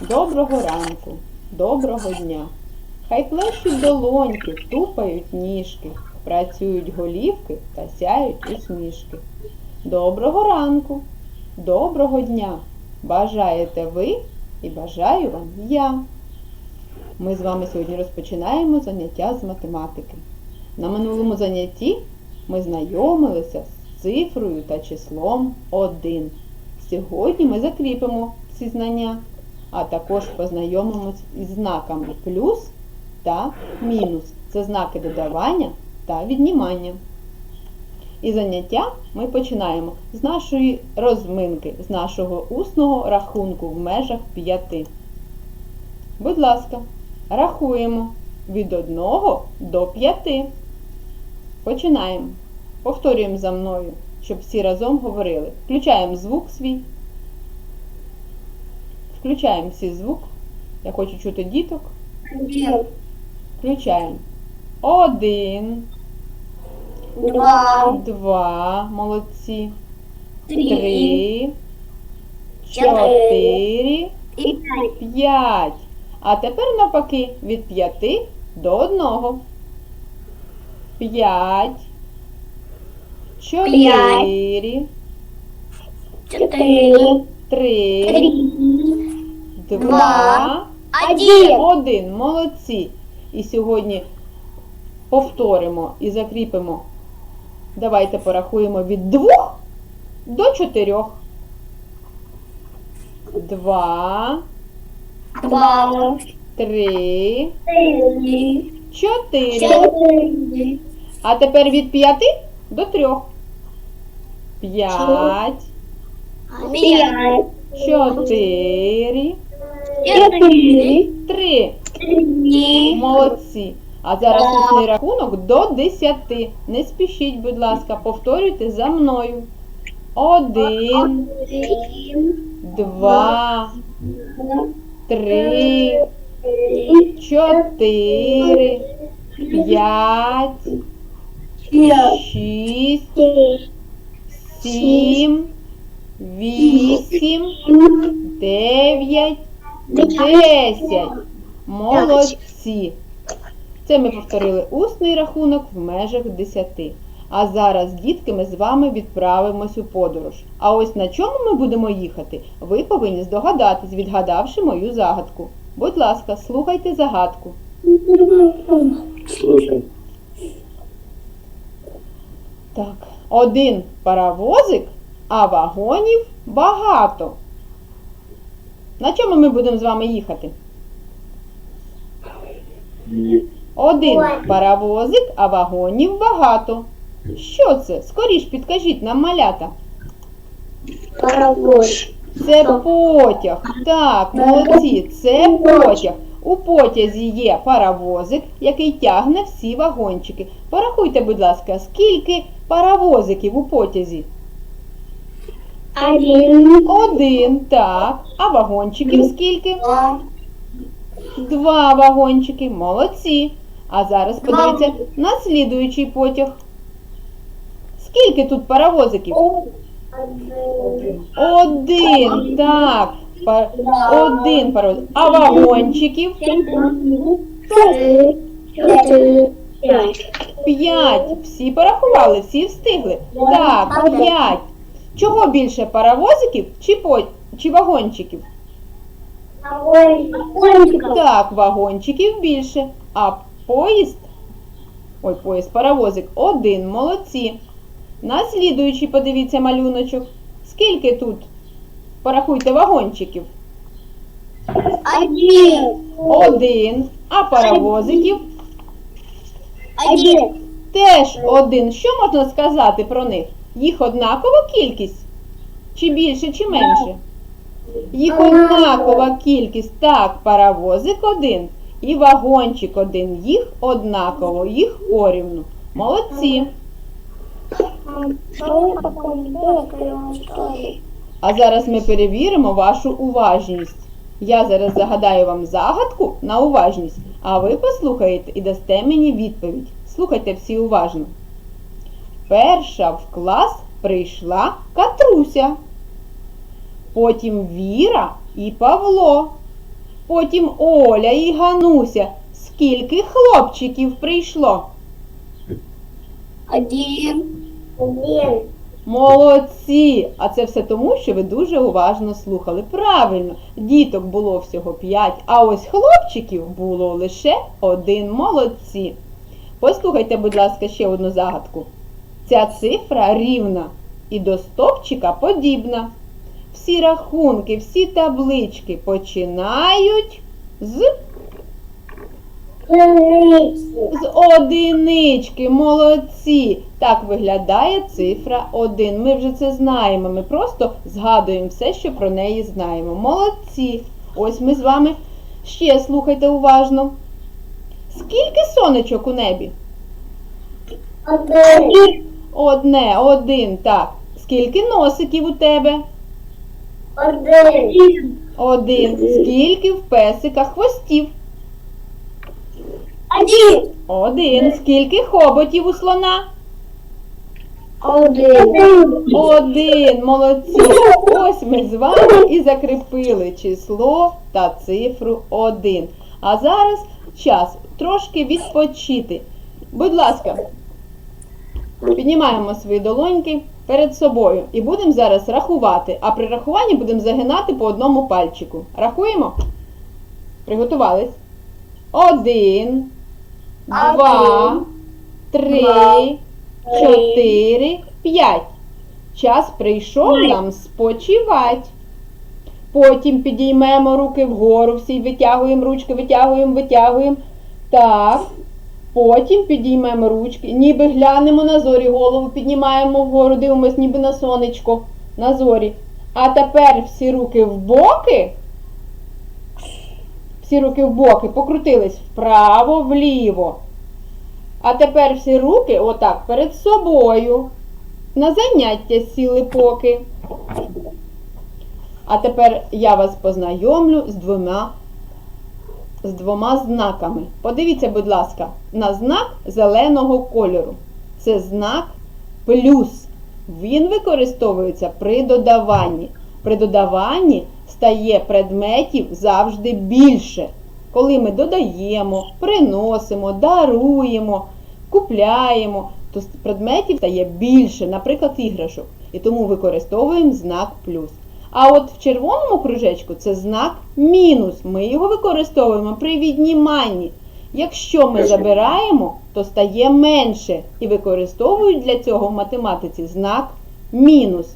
Доброго ранку, доброго дня. Хай плещуть долоньки, тупають ніжки, працюють голівки та сяють усмішки. Доброго ранку, доброго дня. Бажаєте ви і бажаю вам я. Ми з вами сьогодні розпочинаємо заняття з математики. На минулому занятті ми знайомилися з цифрою та числом 1. Сьогодні ми закріпимо ці знання, а також познайомимось із знаками плюс та мінус. Це знаки додавання та віднімання. І заняття ми починаємо з нашої розминки, з нашого усного рахунку в межах 5. Будь ласка, рахуємо від 1 до 5. Починаємо. Повторюємо за мною, щоб всі разом говорили. Включаємо звук свій. Включаємо всі звук. Я хочу чути діток. Включаємо. Один, два, два, молодці. три Три, чотири і п'ять. п'ять. А тепер навпаки від п'яти до одного. П'ять. Чотири. Чотири, Три. три, Два. Один. Один. Молодці. І сьогодні повторимо і закріпимо. Давайте порахуємо від двох до чотирьох. Два, Два, три, три, чотири. чотири, А тепер від п'яти до трьох. П'ять, п'ять, чотири, три. три, Молодці. А зараз усний рахунок до 10. Не спішіть, будь ласка, повторюйте за мною. Один, два, три, чотири, п'ять, шість, сім, вісім, дев'ять, десять. десять. Молодці. Це ми повторили усний рахунок в межах 10. А зараз, дітки, ми з вами відправимось у подорож. А ось на чому ми будемо їхати, ви повинні здогадатись, відгадавши мою загадку. Будь ласка, слухайте загадку. Слушай, Так, один паровозик, а вагонів багато. На чому ми будемо з вами їхати? Один паровозик, а вагонів багато. Що це? Скоріш підкажіть нам малята. Паровоз. Це потяг. Так, молодці, це потяг. У потязі є паровозик, який тягне всі вагончики. Порахуйте, будь ласка, скільки паровозиків у потязі? Один, Один, так. А вагончиків скільки? два, Два вагончики. Молодці. А зараз подивіться на слідуючий потяг. Скільки тут паровозиків? один, Один, так. Один паровозик. А вагончиків? П'ять. Всі порахували, всі встигли. Так, п'ять. Чого більше паровозиків чи, по... чи вагончиків? Кончиков. Так, вагончиків більше. А поїзд. Ой, поїзд, паровозик один. Молодці. Наслідуючий, подивіться малюночок. Скільки тут? Порахуйте вагончиків. Один, Один. А паровозиків один. теж один. Що можна сказати про них? Їх однакова кількість? Чи більше, чи менше? Їх однакова кількість. Так, паровозик один і вагончик один. Їх однаково, їх порівну. Молодці. А зараз ми перевіримо вашу уважність. Я зараз загадаю вам загадку на уважність, а ви послухаєте і дасте мені відповідь. Слухайте всі уважно. Перша в клас прийшла Катруся. Потім Віра і Павло. потім Оля і Гануся. Скільки хлопчиків прийшло? Один. Один. Молодці! А це все тому, що ви дуже уважно слухали. Правильно, діток було всього 5, а ось хлопчиків було лише один. Молодці. Послухайте, будь ласка, ще одну загадку. Ця цифра рівна і до стовпчика подібна. Всі рахунки, всі таблички починають з з одинички, молодці. Так виглядає цифра 1. Ми вже це знаємо. Ми просто згадуємо все, що про неї знаємо. Молодці. Ось ми з вами ще слухайте уважно. Скільки сонечок у небі? Один. Одне, один, так. Скільки носиків у тебе? Один. Один. Скільки в песика хвостів? Один. Один. Скільки хоботів у слона? Один. Один, молодці. Ось ми з вами і закріпили число та цифру 1. А зараз час трошки відпочити. Будь ласка, піднімаємо свої долоньки перед собою і будемо зараз рахувати. А при рахуванні будемо загинати по одному пальчику. Рахуємо? Приготувались? Один, два, три, чотири, п'ять. Час прийшов нам спочивати. Потім підіймемо руки вгору, всі витягуємо ручки, витягуємо, витягуємо. Так. Потім підіймемо ручки, ніби глянемо на зорі, голову піднімаємо вгору, дивимось ніби на сонечко, на зорі. А тепер всі руки в боки. Всі руки в боки, покрутились вправо, вліво. А тепер всі руки отак перед собою. На заняття сіли поки. А тепер я вас познайомлю з двома, з двома знаками. Подивіться, будь ласка, на знак зеленого кольору. Це знак плюс. Він використовується при додаванні. При додаванні стає предметів завжди більше. Коли ми додаємо, приносимо, даруємо, купляємо, то предметів стає більше, наприклад, іграшок. І тому використовуємо знак плюс. А от в червоному кружечку це знак мінус. Ми його використовуємо при відніманні. Якщо ми забираємо, то стає менше. І використовують для цього в математиці знак мінус.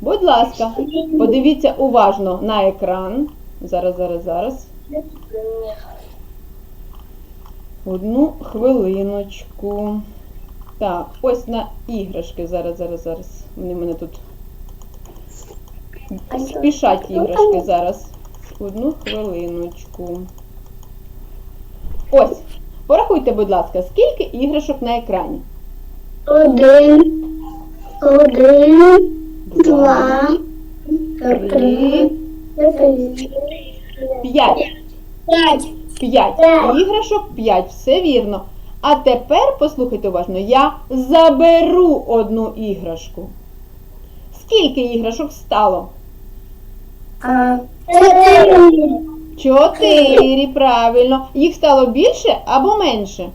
Будь ласка, подивіться уважно на екран. Зараз, зараз, зараз. Одну хвилиночку. Так, ось на іграшки. Зараз, зараз, зараз. Вони мене тут спішать іграшки зараз. Одну хвилиночку. Ось. Порахуйте, будь ласка, скільки іграшок на екрані? Один. Один. Два. Три. П'ять. П'ять. П'ять. Іграшок п'ять. Все вірно. А тепер, послухайте уважно, я заберу одну іграшку. Скільки іграшок стало? Чотири. Чотири, правильно. Їх стало більше або менше?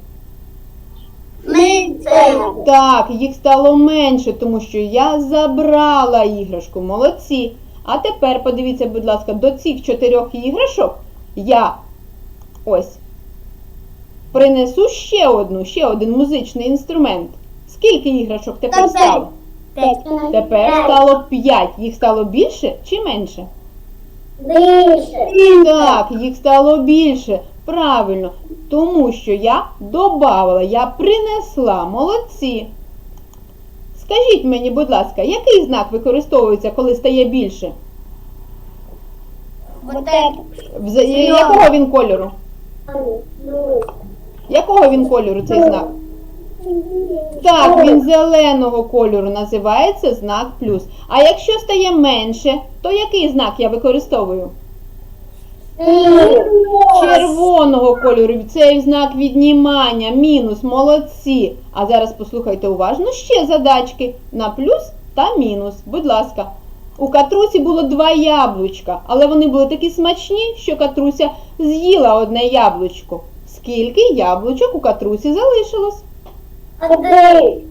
Менше. Так, їх стало менше, тому що я забрала іграшку. Молодці. А тепер подивіться, будь ласка, до цих чотирьох іграшок я ось принесу ще одну, ще один музичний інструмент. Скільки іграшок тепер стало? Тепер стало 5. Їх стало більше чи менше? Більше. Так, їх стало більше. Правильно. Тому що я добавила, я принесла. Молодці. Скажіть мені, будь ласка, який знак використовується, коли стає більше? Якого він кольору? Якого він кольору цей знак? Так, він зеленого кольору називається знак плюс. А якщо стає менше, то який знак я використовую? Червоного кольору. Це знак віднімання, мінус, молодці. А зараз послухайте уважно ще задачки на плюс та мінус. Будь ласка. У Катрусі було два яблучка, але вони були такі смачні, що Катруся з'їла одне яблучко. Скільки яблучок у Катрусі залишилось? Один.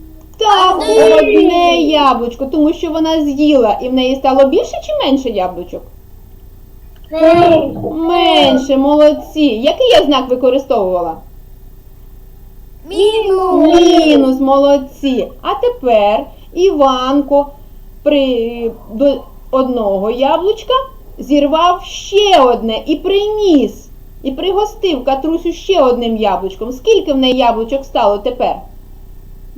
Одне яблучко, тому що вона з'їла і в неї стало більше чи менше яблучок? Менше. Менше, молодці. Який я знак використовувала? Мінус. Мінус, молодці. А тепер Іванко при до одного яблучка зірвав ще одне і приніс. І пригостив Катрусю ще одним яблучком. Скільки в неї яблучок стало тепер?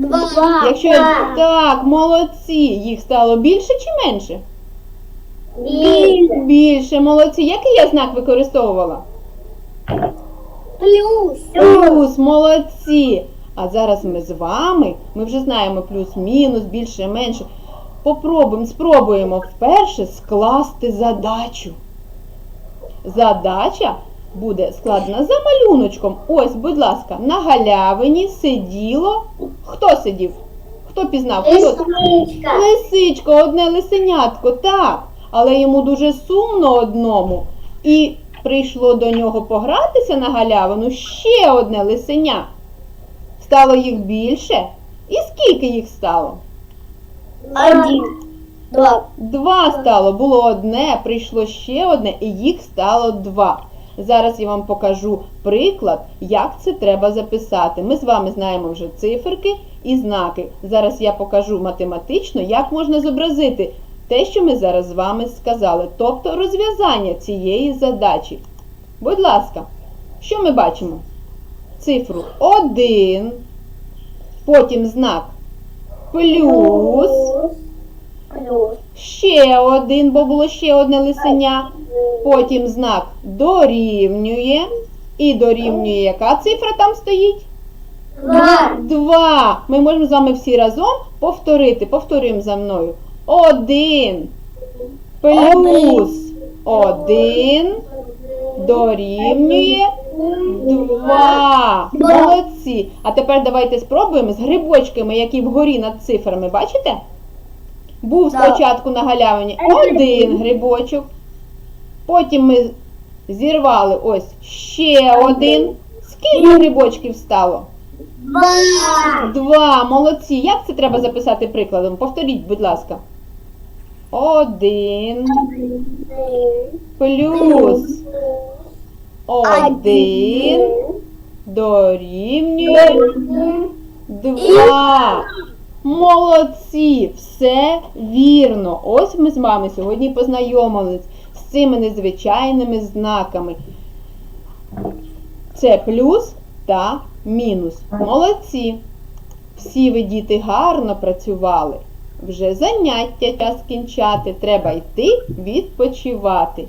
Два. Якщо так, молодці, їх стало більше чи менше? Більше. Більше, молодці. Який я знак використовувала? Плюс. Плюс, молодці. А зараз ми з вами, ми вже знаємо плюс-мінус, більше, менше. Попробуємо, спробуємо вперше скласти задачу. Задача буде складена за малюночком. Ось, будь ласка, на галявині сиділо. Хто сидів? Хто пізнав? Хто? Лисичка. Лисичко, одне лисенятко, так. Але йому дуже сумно одному. І прийшло до нього погратися на галявину ще одне лисеня. Стало їх більше. І скільки їх стало? Один. Два. Два стало, було одне, прийшло ще одне, і їх стало два. Зараз я вам покажу приклад, як це треба записати. Ми з вами знаємо вже циферки і знаки. Зараз я покажу математично, як можна зобразити те, що ми зараз з вами сказали, тобто розв'язання цієї задачі. Будь ласка, що ми бачимо? Цифру 1, потім знак плюс. Плюс. Ще один, бо було ще одне лисеня. Потім знак дорівнює. І дорівнює яка цифра там стоїть? Два. Два. Ми можемо з вами всі разом повторити. Повторюємо за мною. Один плюс один дорівнює два. Молодці. А тепер давайте спробуємо з грибочками, які вгорі над цифрами. Бачите? Був Так. спочатку на галявині один грибочок. Потім ми зірвали ось ще один. Скільки грибочків стало? Два. Два. Молодці. Як це треба записати прикладом? Повторіть, будь ласка. Один плюс один дорівнює два. Молодці, все вірно. Ось ми з вами сьогодні познайомились з цими незвичайними знаками. Це плюс та мінус. Молодці. Всі ви діти гарно працювали. Вже заняття час кінчати. Треба йти відпочивати.